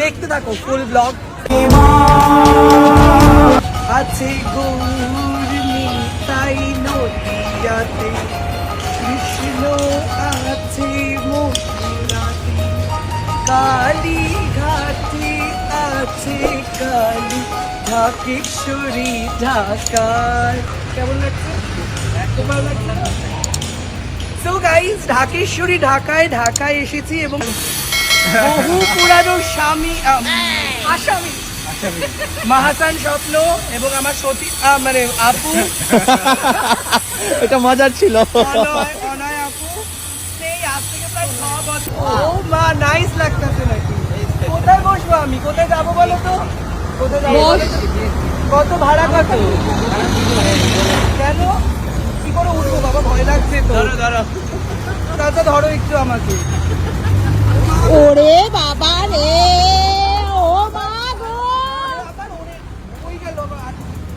দেখতে থাকো ফুল ব্লগ আছে গৌরী তাই নদিয়াতে কৃষ্ণ আছে মথুরাতে কালী ঘাটে আছে কালী ঢাকেশ্বরী ঢাকায় কেমন লাগছে? ভালো লাগছে সো ঢাকেশ্বরী ঢাকায় ঢাকায় এসেছি এবং বহু পুরানো স্বামী আম, আসামি। মাহাসান স্বপ্ন এবং আমার সতী মানে আপু। এটা মজার ছিল। অনয় অনয় আপু। সেই আজ থেকে প্রায় ছ বছর। ও মা নাইস লাগতেছে নাকি? কোথায় বসবো আমি? কোথায় যাব বলো তো? কত ভাড়া কত? কেন? কি করে উঠবো বাবা? ভয় লাগছে তো। ধরো ধরো ধরো একটু আমাকে। ওরে বাবা রে ও মা গো। ওই গেল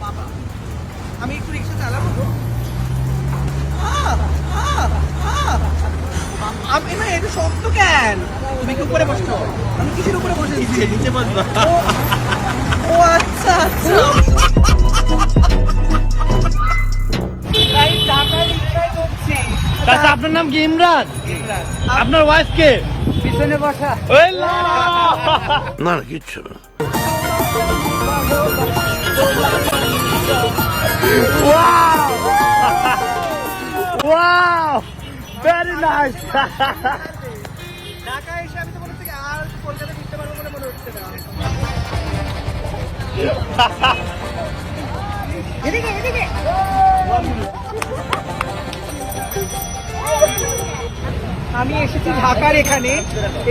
বাবা। আমি একটু রিক্সা চালাবো আহ। আমি না এটা শক্ত কেন? তুমি কি উপরে বসছো? আমি কিসের উপরে বসে নিচে বসবা? ও আচ্ছা আচ্ছা। আচ্ছা আপনার নাম কি ইমরান? আপনার ওয়াইফ কে? পিছনে বসা। না কিচ্ছু না। ঢাকা এসে আমি তো মনে হচ্ছে আর কলকাতা ফিরতে পারব বলে মনে হচ্ছে না। এদিকে এদিকে আমি এসেছি ঢাকার এখানে।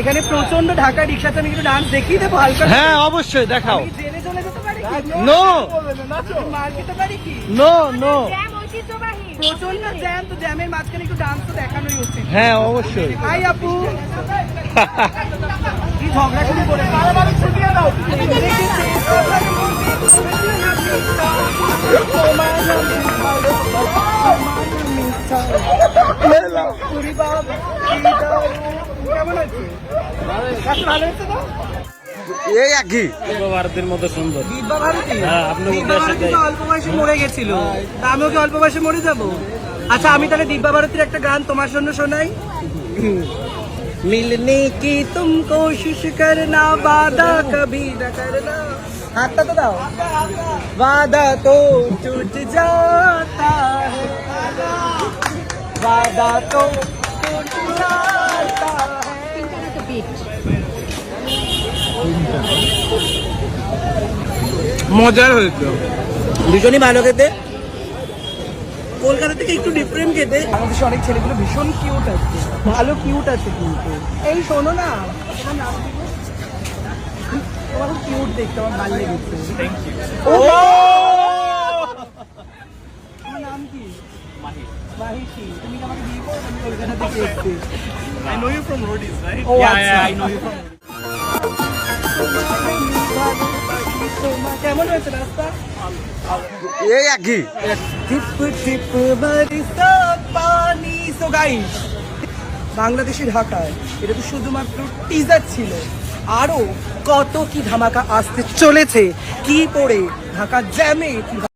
এখানে প্রচণ্ড ঢাকা রিক্সাতে আমি একটু ডান্স দেখিয়ে দেবো হালকা হ্যাঁ অবশ্যই দেখাও। আমি চলে যেতে পারি নো মার খেতে পারি কি? নো নো প্রচণ্ড জ্যাম তো জ্যামের মাঝখানে একটু ডান্স তো দেখানোই উচিত। হ্যাঁ অবশ্যই। হাই আপু। ঝগড়া শুরু করে অল্প বয়সে মরে গেছিল তা আমিও কি অল্প বয়সে মরে যাব আচ্ছা আমি তাহলে দিব্যা ভারতীর একটা গান তোমার জন্য শোনাই मिलने की तुम कोशिश करना वादा कभी न करना। हाथ तो दाओ वादा तो टूट जाता है। वादा तो टूट जाता है। মজার হয়েছে ভীষণই ভালো খেতে কলকাতা থেকে একটু ডিফারেন্ট খেতে। বাংলাদেশে অনেক ছেলেগুলো ভীষণ কিউট আছে। ভালো কিউট আছে কিন্তু। এই শোনো না তোমার কিউট দেখতে আমার ভালো লেগেছে। ও! তোমার নাম কি? মাহিষি। তুমি কি আমাকে বিয়ে করো? আমি কলকাতা থেকে এসেছি। I know you from Rodis, right? O I know you from কেমন হয়েছে রাস্তা? এই একই বাংলাদেশি ঢাকায় এটা তো শুধুমাত্র টিজার ছিল। আরও কত কি ধামাকা আসতে চলেছে, কি পড়ে, ঢাকা জ্যামে